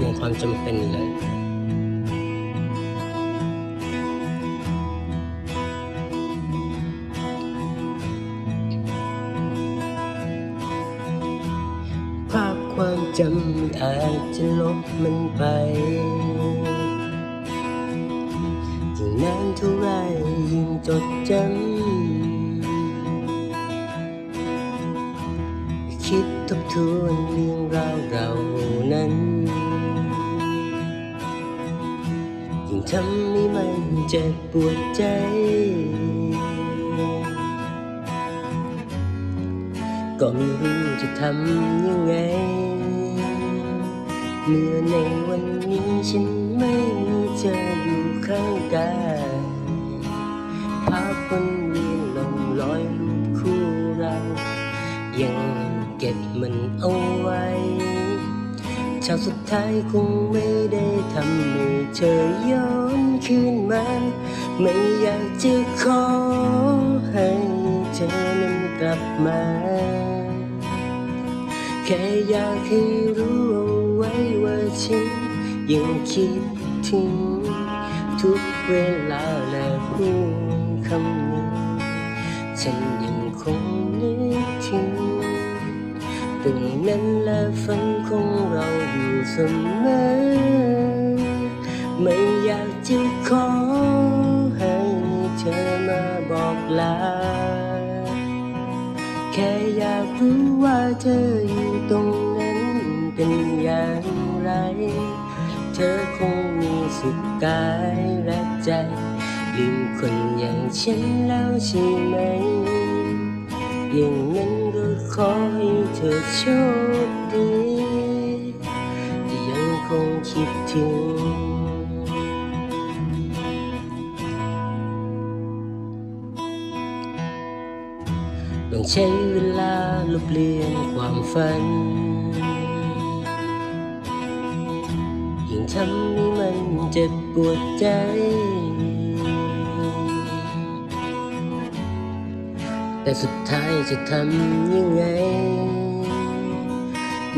พียงความจำเป็นเลยภาพความจำไม่อาจจะลบมันไป ยิ่งนานเท่าไรยิ่งจดจำ คิดทบทวนเทำให้มันเจ็บปวดใจ ก็ไม่รู้จะทำยังไง เมื่อในวันนี้ฉันไม่มีเธออยู่ข้างกายภาพวนเวียนลงลอยรูปคู่เรา ยังเก็บมันเอาไว้ ชาติสุดท้ายคงไม่ได้ทำให้เธอย้อนคืนมา ไม่อยากจะขอให้เธอนั้นกลับมา แค่อยากให้รู้เอาไว้ว่าฉันยังคิดถึง ทุกเวลาและพูดคำนี้ฉัน ตรงนั้นและฝันของเราอยู่เสมอ ไม่อยากจะขอให้เธอมาบอกลา แค่อยากรู้ว่าเธออยู่ตรงนั้นเป็นอย่างไร เธอคงมีสุขกายและใจลืมคนอย่างฉันแล้วใช่ไหมอย่างนั้น เธอโชคดีที่ยังคงคิดถึงต้องใช้เวลาลบเลือนความฝัน ยิ่งทำให้มันเจ็บปวดใจ แต่สุดท้ายจะทำยังไง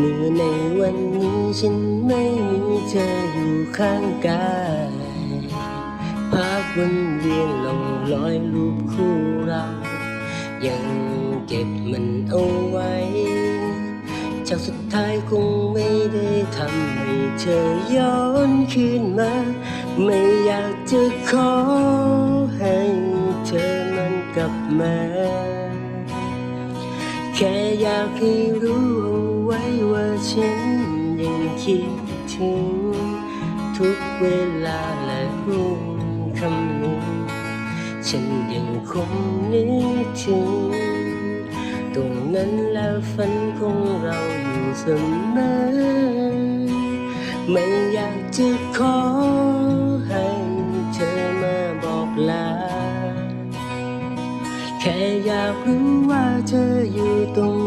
เมื่อในวันนี้ฉันไม่มีเธออยู่ข้างกายภาพวนเวียนลงลอยรูปคู่เรา ยังเก็บมันเอาไว้ จากสุดท้ายคงไม่ได้ทำให้เธอย้อนคืนมา ไม่อยากจะขอให้เธอมันกลับมา แค่อยากให้รู้ ไว้ว่าฉันยังคิดถึง ทุกเวลาและรู้คำนี้ฉันยังคงนึกถึง ตรงนั้นแล้วฝันของเราอยู่เสมอ ไม่อยากจะขอให้เธอมาบอกลา แค่อยากรู้ว่าเธออยู่ตรง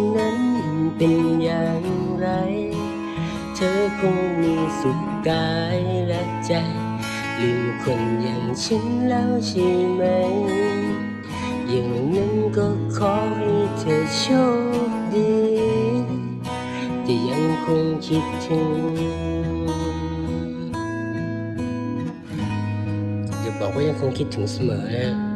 คงมีสุขกายและใจ ลืมคนอย่างฉันแล้วใช่ไหม อย่างนั้นก็ขอให้เธอโชคดีที่ยังคงคิดถึงอย่าบอกว่ายังคงคิดถึงเสมอนะ